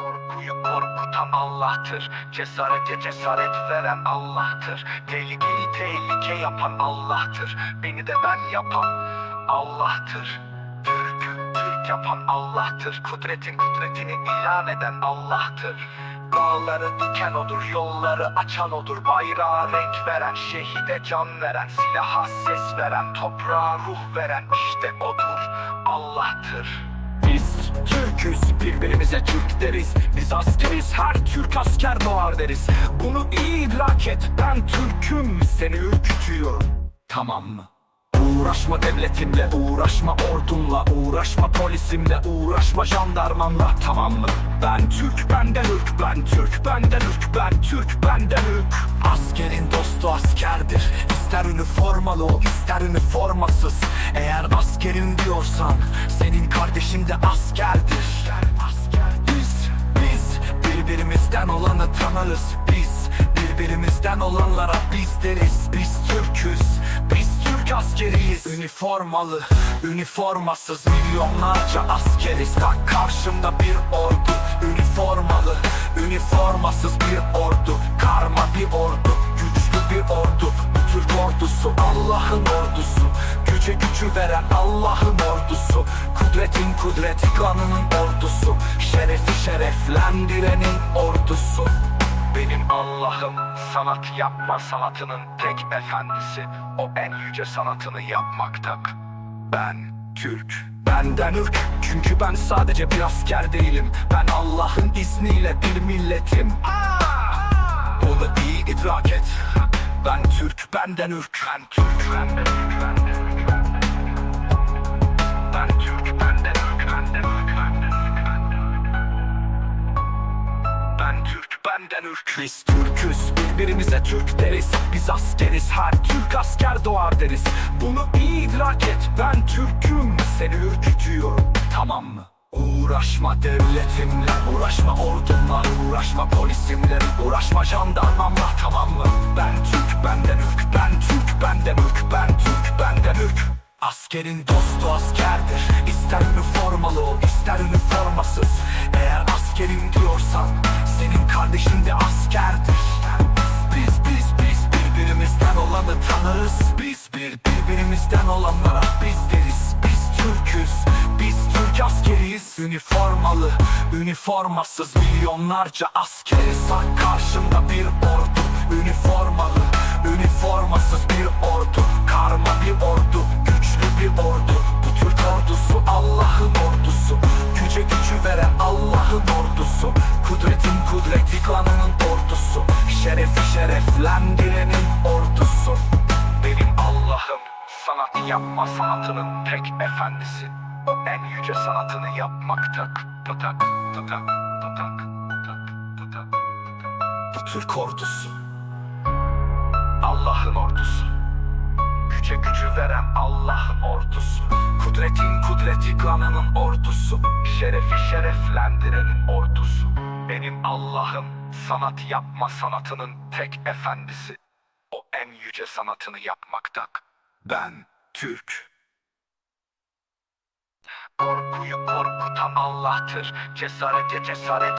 Korkuyu korkutan Allah'tır. Cesarete cesaret veren Allah'tır. Tehlikeyi tehlike yapan Allah'tır. Beni de ben yapan Allah'tır. Türk'ü Türk yapan Allah'tır. Kudretin kudretini ilan eden Allah'tır. Dağları diken odur, yolları açan odur. Bayrağa renk veren, şehide can veren Silaha ses veren, toprağa ruh veren işte odur. Allah'tır. Biz Türk'üz birbirimize Türk deriz. Biz askeriz her Türk asker doğar deriz. Bunu iyi idrak et ben Türk'üm seni ürkütüyorum. Tamam mı? Uğraşma devletimle, uğraşma ordumla Uğraşma polisimle, uğraşma jandarmanla. Tamam mı? Ben Türk, benden ırk Ben Türk, benden ırk Ben Türk, benden ırk Askerin dostu askerdir İster üniformalı ol, ister üniformasız. Eğer askerin diyorsan Senin kardeşin de askerdir. Biz, biz birbirimizden olanı tanırız. Biz birbirimizden olanlara biz deriz. Biz Türk'üz, biz Türk askeriyiz. Üniformalı, üniformasız milyonlarca askeriz. Bak karşımda bir ordu Üniformalı, üniformasız bir ordu. Karma bir ordu, güçlü bir ordu Türk ordusu Allah'ın ordusu. Güce gücü veren Allah'ın ordusu. Kudretin kudret kanının ordusu. Şerefi şereflendirenin ordusu. Benim Allah'ım sanat yapma sanatının tek efendisi. O en yüce sanatını yapmakta Ben Türk Benden ırk. Çünkü ben sadece bir asker değilim. Ben Allah'ın izniyle bir milletim. Bunu iyi idrak et Ben Türk benden ırk Ben Türk benden ırk. Ben Türk benden ırk Biz Türk'üz birbirimize Türk deriz. Biz askeriz her Türk asker doğar deriz. Bunu iyi idrak et ben Türk'üm. Seni ürkütüyorum tamam mı? Uğraşma devletimle, uğraşma ordumla, uğraşma polisimle, uğraşma jandarmamla tamam mı? Ben Türk benden ırk, ben Türk benden ırk, ben Türk benden ırk. Askerin dostu askerdir, ister üniformalı ol, ister üniformasız. Eğer askerim diyorsan, senin kardeşin de askerdir. Biz biz biz birbirimizden olanı tanırız. Biz bir birbirimizden olanlara biz deriz. Biz Türk'üz, biz. Üniformalı, üniformasız milyonlarca askeriz. Bak karşımda bir ordu, üniformalı, üniformasız bir ordu. Karma bir ordu, güçlü bir ordu. Bu Türk ordusu Allah'ın ordusu. Güce gücü veren Allah'ın ordusu. Kudretin kudreti kanının ordusu. Şerefi şereflendirenin ordusu. Benim Allah'ım sanat yapma sanatının tek efendisi. En yüce sanatını yapmakta. Tatak, tatak, tatak, tatak. Bu Türk ordusu. Allah'ın ordusu. Güce gücü veren Allah'ın ordusu. Kudretin kudreti kanının ordusu. Şerefi şereflendirenin ordusu. Benim Allah'ım sanat yapma sanatının tek efendisi. O en yüce sanatını yapmakta. Ben Türk. Korkuyu korkutan Allah'tır. Cesarete cesaret